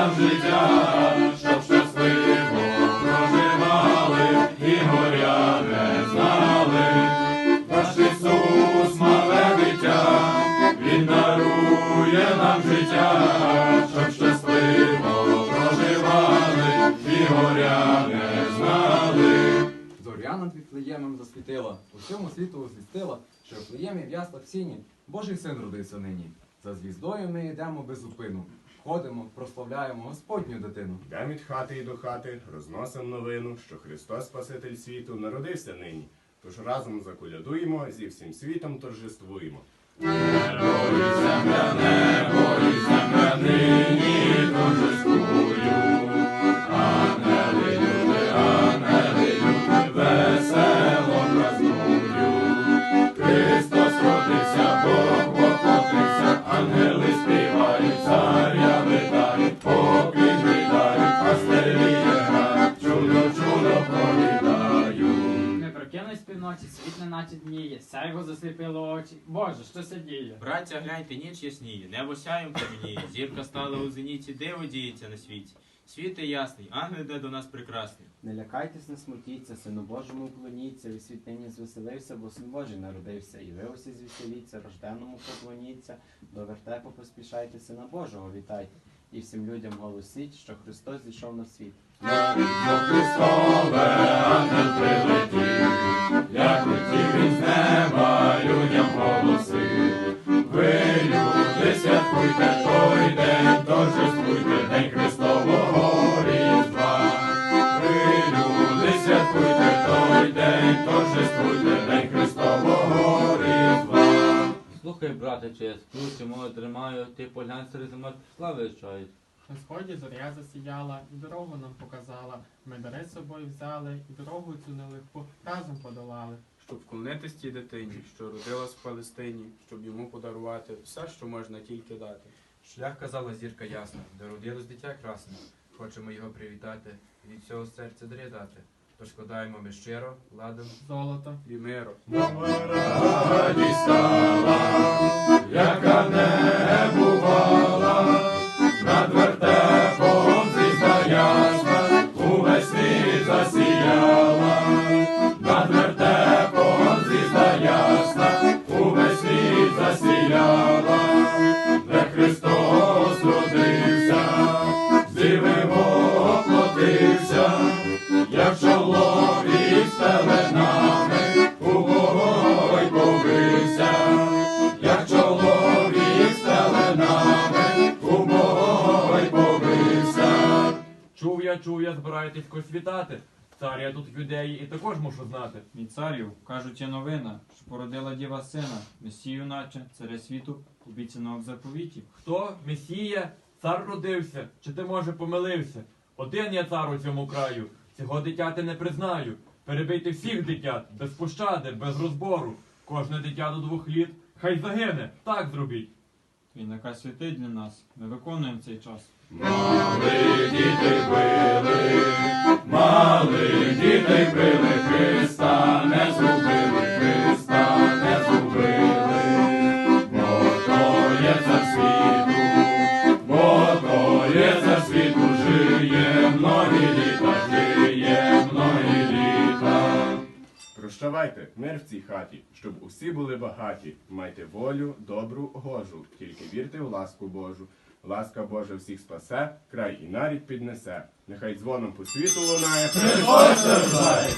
нам життя, щоб щасливо проживали і горя не знали. Наш Ісус, мале дитя, Він дарує нам життя, щоб щасливо проживали і горя не знали. Зоря над Віфлеємом засвітила, усьому світу озвістила, що в Віфлеємі в яслах сіні Божий син родився нині. За звіздою ми йдемо без зупину. Ходимо, прославляємо Господню дитину. Йдемо від хати і до хати, розносимо новину, що Христос Спаситель світу народився нині. Тож разом заколядуємо, зі всім світом торжествуємо. Небо і земля, небо і земля нині торжествую. Прокинулись світ не наче дніє, сяйво засліпило очі. Боже, що це діє? Браття, гляньте, ніч ясніє, небо сяєм промініє, зірка стала у зеніті, диво діється на світі. Світи ясний, ангел йде до нас прекрасний. Не лякайтесь, не смутіться, сину Божому вклоніться, і світ нині звеселився, бо син Божий народився, і ви усі звеселіться, рожденному поклоніться, до вертепу поспішайте, сина Божого вітайте, і всім людям голосіть, що Христос зійшов на світ. Христове ангел Слухай, брате, чи я сплю, чи мою тримаю, ти поглянь серед земель слави вищають. На сході зоря засіяла і дорогу нам показала. Ми дари з собою взяли і дорогу цю нелегку разом подолали. щоб вклонитись тій дитині, що родилась в Палестині, щоб йому подарувати все, що можна тільки дати. Шлях казала зірка ясна, де родилось дитя красне. Хочемо його привітати, від цього серця дати. Тож складаємо ми щиро, ладом Золото. І миро. Радість стала, яка не я, чув я, збираєтесь когось вітати. Цар я тут юдеї і також мушу знати. Мій царю, кажуть, є новина, що породила діва сина, месію наче, царя світу, обіцяного в заповіті. Хто? Месія? Цар родився? Чи ти може помилився? Один я цар у цьому краю. Цього дитяти не признаю. Перебийте всіх дитят, без пощади, без розбору. Кожне дитя до двох літ, хай загине. Так зробіть. Твій наказ святий для нас. Ми виконуємо цей час. Мали діти били, малих дітей били, Христа не згубили, Христа не згубили, бо то є за світу, бо то є за Давайте мир в цій хаті, щоб усі були багаті. Майте волю, добру, гожу, тільки вірте в ласку Божу. Ласка Божа всіх спасе, край і нарід піднесе. Нехай дзвоном по світу лунає. Христос рождає!